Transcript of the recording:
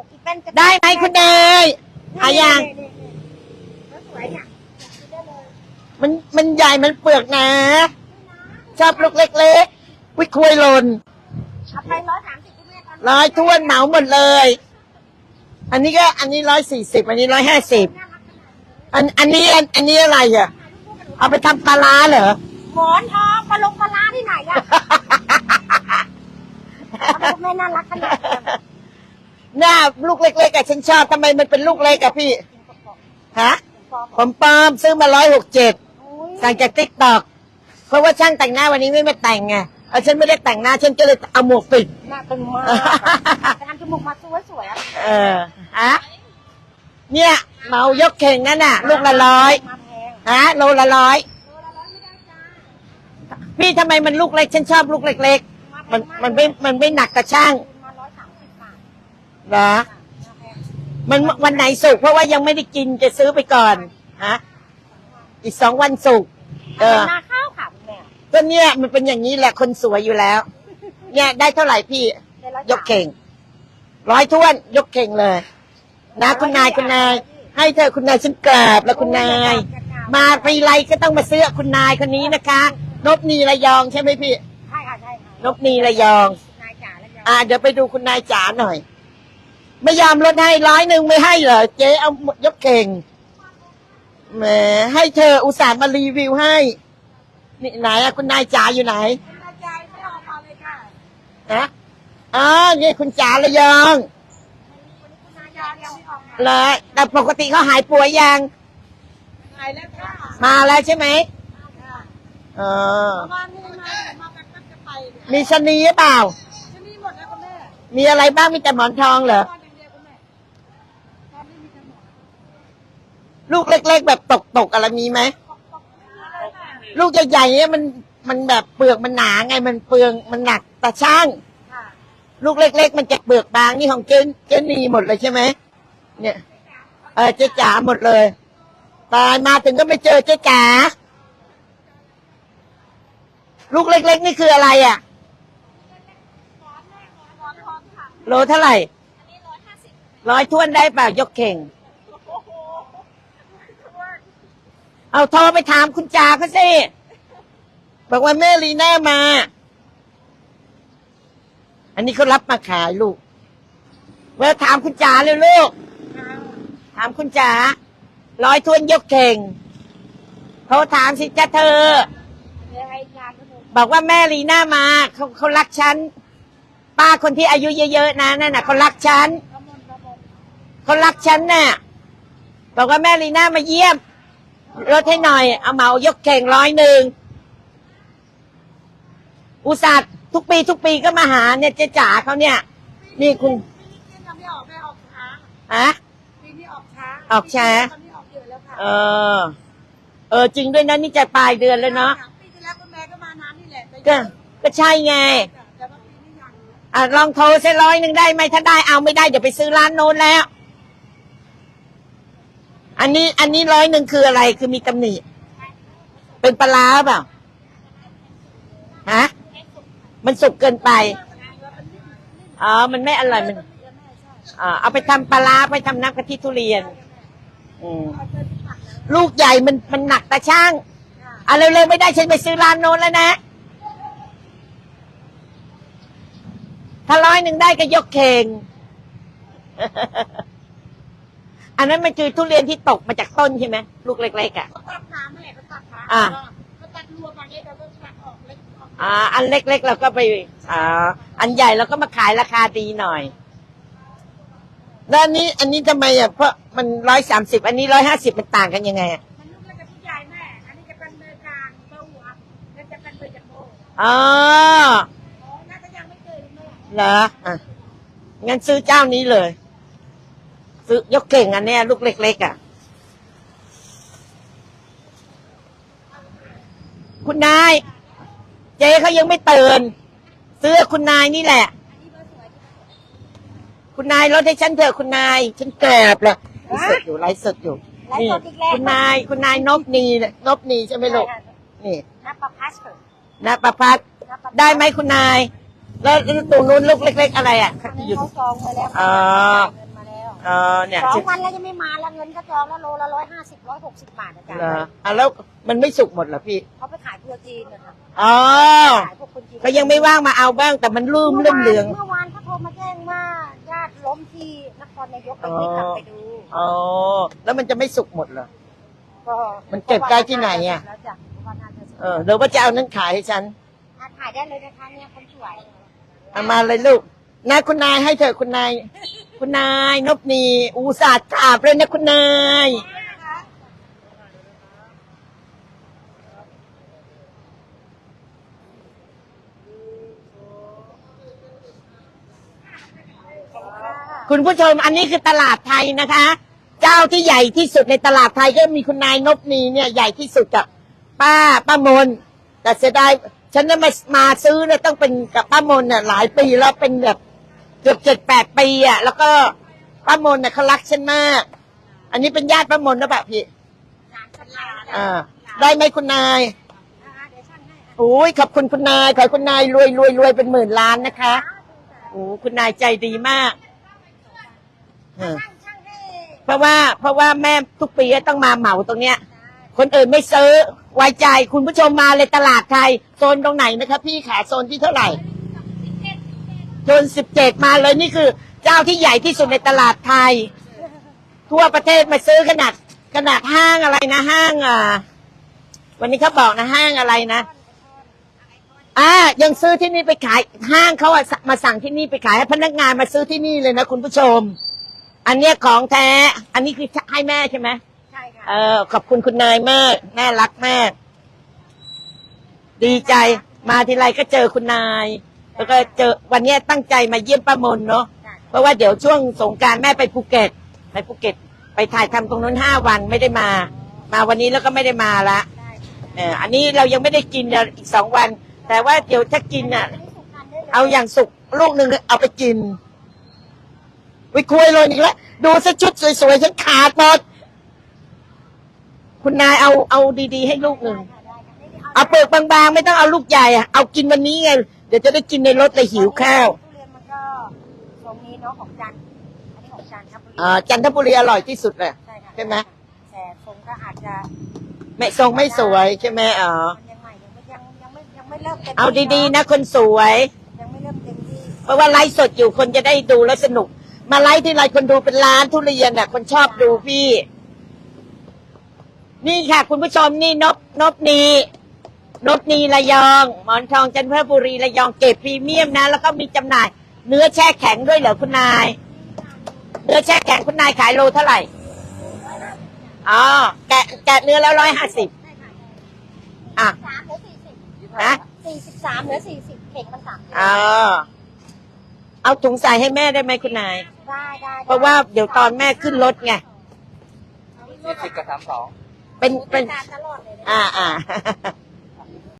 อกอีเป็นจะได้ไหมคุณเนยอายัง นี่ๆๆสวยเนี่ยกินได้เลยมันมันใหญ่มันเปลือกหนะ ชอบลูกเล็กๆวิคุยหล่นเอาไปร้อยสามสิบคุณแม่ตอนร้อยท้วนเหมาหมดเลย อันนี้ก็อันนี้ร้อยสี่สิบอันนี้ร้อยห้าสิบน่ารักขนาดนี้อันอันนี้อันอันนี้อะไรอะเอาไปทำปลาร้าเหรอ หมอนทองปลาลงปลาร้าที่ไหนอะ ทำไมคุณแม่น่ารักขนาดนี้ หน้าลูกเล็กๆอะฉันชอบทำไมมันเป็นลูกเล็กอะพี่ ฮะ ผมปลอมซื้อมาร้อยหกเจ็ดสั่งจากติ๊กตอกเพราะว่าช่างแต่งหน้าวันนี้ไม่มาแต่งไงเอาฉันไม่ได้แต่งหน้า ฉันก็เลยเอาหมวกปิด หน้าตึงมากแต่ทำจมูกมาสวยสวยๆอะเออฮะเนี่ยเหมายกเข่งนั่นน่ะ ลูกละร้อยมาแพงฮะโลละร้อยโลละร้อยไม่ได้จ้าพี่ทำไมมันลูกเล็ก ฉันชอบลูกเล็ก ๆ มันมันไม่มันไม่หนักกระช่าง มาร้อยสามสิบบาท เหรอมาแพงมันวันไหนสุกร์เพราะว่ายังไม่ได้กินจะซื้อไปก่อนฮะอีกสองวันสุกร์เออนาข้าวค่ะคุณแม่ก็เนี่ยมันเป็นอย่างนี้แหละคนสวยอยู่แล้ว เนี่ยได้เท่าไหร่พี่เดี๋วเรายกเข่ง ร้อยท้วน ยกเข่งเลย นะคุณนายคุณนาย ให้เธอคุณนายฉันกราบแล้วคุณนาย มาปรีไรก็ต้องมาซื้อคุณนายคนนี้นะคะ นบนีระยองใช่ไหมพี่ใช่ค่ะใช่ค่ะนบนีระยองนายจ๋าแล้วยอ่าเดี๋ยวไปดูคุณนายจ๋าหน่อย ไม่ยอมลดให้ร้อยหนึ่งไม่ให้เหรอเจ๊เอายกเข่งแหมให้เธออุตส่าห์มารีวิวให้ นี่ไหนอะคุณนายจ๋าอยู่ไหนนายจ๋าไม่ออกมาเลยค่ะนะอ๋อนี่คุณจ๋าระยองคุณนายจ๋ายังไม่ออกมาเลยแต่ปกติเขาหายป่วยยังหายแล้วค่ะมาแล้วใช่ไหมค่ะเออประมาณนี้มามาแป๊บๆจะไปมีชะนีหรือเปล่าชนี่หมดแล้วคุณแม่มีอะไรบ้างมีแต่หมอนทองเหรอ ตอนอย่างเดียวคุณแม่ตอนนี้มีทั้งหมด ลูกเล็ก ๆ แบบตกๆอะไรมีไหมเลยค่ะลูกใหญ่ๆเนี่ยมันมันแบบเปลือกมันหนาไงมันเปลืองมันหนักแต่ช่างค่ะลูกเล็ก ๆ มันจะเปลือกบางนี่ของเจนเจนนีหมดเลยใช่ไหมเนี่ย เออเจ๊จ๋าหมดเลยตายมาถึงก็ไม่เจอเจ๊จ๋าลูกเล็ก ๆ นี่คืออะไรอะหมอนทองค่ะโลเท่าไหร่อันนี้ร้อยห้าสิบร้อยท้วนได้เปล่ายกเข่ง โอ้โห เอาโทรไปถามคุณจ๋าเขาสิ บอกว่าแม่ลีน่ามา อันนี้เขารับมาขายลูกเวลาถามคุณจ๋าเลยลูก ถามคุณจ๋าร้อยทวนยกเข่งโทรถามสิจ้าเธอ บอกว่าแม่ลีน่ามาเขาเขารักฉัน ป้าคนที่อายุเยอะๆนะนั่นน่ะเขารักฉันกระมนกระมนเขารักฉันน่ะ บอกว่าแม่ลีน่ามาเยี่ยม ลดให้หน่อย เอาเหมายกเข่งร้อยหนึ่งอุตส่าห์ทุกปีทุกปีก็มาหาเนี่ยเจ๊จ๋าเขาเนี่ย นี่คุณปีนี้ยังไม่ออกไม่ออกช้าอะปีนี้ออกช้าออกช้า ตอนนี้ออกเยอะแล้วค่ะเออ เออจริงด้วยนะนี่จะปลายเดือนแล้วเนาะปีที่แล้วคุณแม่ก็มาน้ำนี่แหละแต่ก็ก็ใช่ไง แต่ว่าปีนี้ยัง อะลองโทรสักร้อยหนึ่งได้ไหมถ้าได้เอาไม่ได้เดี๋ยวไปซื้อร้านโน้นแล้ว อันนี้อันนี้ร้อยหนึ่งคืออะไรคือมีตำหนิ เป็นปลาร้าเปล่าฮะมันสุกเกินไปอ๋อมันไม่อร่อยมันอ่าเอาไปทำปลาร้าไปทำน้ำกะทิทุเรียนอืมลูกใหญ่มันมันหนักตาช่างอะเร็วๆไม่ได้ฉันไปซื้อร้านโน้นแล้วนะ ถ้าร้อยหนึ่งได้ก็ยกเข่ง อันนั้นมันคือทุเรียนที่ตกมาจากต้นใช่ไหมลูกเล็กๆอะก็ตัดน้ำนั่นแหละก็ตัดน้ำอะก็ตัดรวมมาเนี่ยเราก็ตัดออกเล็กออกอ่าอันเล็กๆเราก็ไปอ่าอันใหญ่เราก็มาขายราคาดีหน่อย แล้วอันนี้อันนี้ทำไมอะเพราะมันร้อยสามสิบอันนี้ร้อยห้าสิบมันต่างกันยังไงอะมันลูกมันจะผู้ใหญ่แม่ อันนี้จะเป็นเบอร์กลางเบอร์หัวแล้วจะเป็นเบอร์จัมโบ้อ๋ออ๋อน่าจะยังไม่เคยแม่เหรออะงั้นซื้อเจ้านี้เลย ซื้อยกเก่งอันเนี้ยลูกเล็กๆอะ คุณนาย เจ๊เขายังไม่ตื่นซื้อคุณนายนี่แหละอันนี้เบอร์สวยคุณนายลดให้ฉันเถอะคุณนาย ฉันแกรบเลยไลฟ์สดอยู่ไลฟ์สดอยู่ไลฟ์สดอีกแล้ว คุณนาย คุณนายนบนีเนี่ยนบนีใช่ไหมลูกนี่น้ำปลาพัสเถอะนะประพัดน้ำปลาได้ไหมคุณนาย แล้วแล้วตรงนู้นลูกเล็ก ๆ อะไรอะอันนี้อยู่ เขาซองไปแล้วอ๋อ เงินมาเออเนี่ยสองที่วันแล้วยังไม่มาแล้วเงินก็จองแล้วโลละร้อยห้าสิบร้อยหกสิบบาทอาจารย์เหรออะแล้วมันไม่สุกหมดเหรอพี่เขาไปขายทัวร์จีนนะคะอ๋อขายพวกคนจีนก็ยังไม่ว่างมาเอาบ้างแต่มันลืมเรื่องเหลืองเมื่อวานเขาโทรมาแจ้งว่าญาติล้มที่นครนายกไปไม่กลับไปดูอ๋อแล้วมันจะไม่สุกหมดเหรอก็มันเก็บได้ที่ไหนอะแล้วจ้ะว่าน่าจะสุกเออเดี๋ยวว่าจะเอานั้นขายให้ฉันอะถ่ายได้เลยนะคะเนี่ยคนสวยเอามาเลยลูกนะคุณนายให้เถอะคุณนาย คุณนายนบนีอุตส่าห์กราบเลยนะคุณนาย คุณผู้ชมอันนี้คือตลาดไทยนะคะ เจ้าที่ใหญ่ที่สุดในตลาดไทยก็มีคุณนายนบนีเนี่ยใหญ่ที่สุดกับป้าป้ามน แต่เสียดายฉันน่ะมามาซื้อเนี่ยต้องเป็นกับป้ามนเนี่ยหลายปีแล้วเป็นแบบ เกือบเจ็ดแปดปีอะ แล้วก็ป้ามนเนี่ยเขารักฉันมาก อันนี้เป็นญาติป้ามนหรือเปล่าพี่หลานสลาอ่า ได้ไหมคุณนายอ่าเดี๋ยวช่างให้อะโอ้ยขอบคุณคุณนายขอให้คุณนายรวยรวยรวยเป็นหมื่นล้านนะคะโอ้คุณนายใจดีมากเออช่างช่างให้เพราะว่า เพราะว่าแม่ทุกปีต้องมาเหมาตรงเนี้ย คนอื่นไม่ซื้อไว้ใจคุณผู้ชมมาเลยตลาดไทยโซนตรงไหนนะครับพี่ขาโซนที่เท่าไหร่ โซนสิบเจ็ดมาเลยนี่คือ เจ้าที่ใหญ่ที่สุดในตลาดไทย ทั่วประเทศมาซื้อขนาดขนาดห้างอะไรนะห้างอ่าวันนี้เขาบอกนะห้างอะไรนะอ่ายังซื้อที่นี่ไปขายห้างเขาอะมาสั่งที่นี่ไปขายให้พนักงานมาซื้อที่นี่เลยนะคุณผู้ชม อันเนี้ยของแท้ อันนี้คือให้แม่ใช่ไหมใช่ค่ะเออขอบคุณคุณนายมากน่ารักมาก ดีใจมาทีไรก็เจอคุณนาย แล้วก็เจอวันเนี้ยตั้งใจมาเยี่ยมป้ามนเนาะจ้ะเพราะว่าเดี๋ยวช่วงสงกรารแม่ไปภูเก็ต ไปภูเก็ต ไปถ่ายทำตรงนั้นห้าวันไม่ได้มา มาวันนี้แล้วก็ไม่ได้มาละได้ค่ะเอออันนี้เรายังไม่ได้กินเดี๋ยวอีกสองวัน แต่ว่าเดี๋ยวถ้ากินอะอันนี้สุกทานได้เลยเอาอย่างสุกลูกหนึ่งเอาไปกินวิคุยเลยอีกแล้วดูซะชุดสวยๆฉันขาดหมดคุณนายเอาเอาดีๆ ให้ลูกหนึ่งได้ค่ะได้ค่ะนี่เอาเปลือกบางๆ ไม่ต้องเอาลูกใหญ่อะเอากินวันนี้ไง เดี๋ยวจะได้กินในรถเลยหิวข้าว ทุเรียนมันก็ตรงนี้เนาะของจันทร์อันนี้ของจันทบุรีอ่าจันทบุรีอร่อยที่สุดเลย ใช่ค่ะใช่ไหม แต่ทรงก็อาจจะไม่ทรงไม่สวยใช่ไหมอ๋อ มันยังใหม่ยังไม่ยังยังไม่ยังไม่เริ่มเต็มเอาที่ดีๆนะคนสวย ยังไม่เริ่มเต็มที่เพราะว่าไลฟ์สดอยู่คนจะได้ดูแล้วสนุก มาไลฟ์ที่ไรคนดูเป็นล้านทุเรียนอะ คนชอบดูพี่ นี่ค่ะ คุณผู้ชมนี่นบนบนี นบนีระยอง หมอนทองจันทบุรีระยองเก็บพรีเมียมนะ แล้วก็มีจำหน่าย เนื้อแช่แข็งด้วยเหรอคุณนาย เนื้อแช่แข็งคุณนายขายโลเท่าไหร่อ๋อแกะแกะเนื้อแล้วร้อยห้าสิบใช่ค่ะอะสามเหลือสี่สิบฮะสี่สิบสามเหลือสี่สิบเข่งมันสามสิบอ๋อเอาถุงใส่ให้แม่ได้ไหมคุณนาย ได้ได้เพราะว่าเดี๋ยวตอนแม่ขึ้นรถไงสี่สิบกับสามสองเป็นเป็นการตลอดเลยนะอ่าอ่า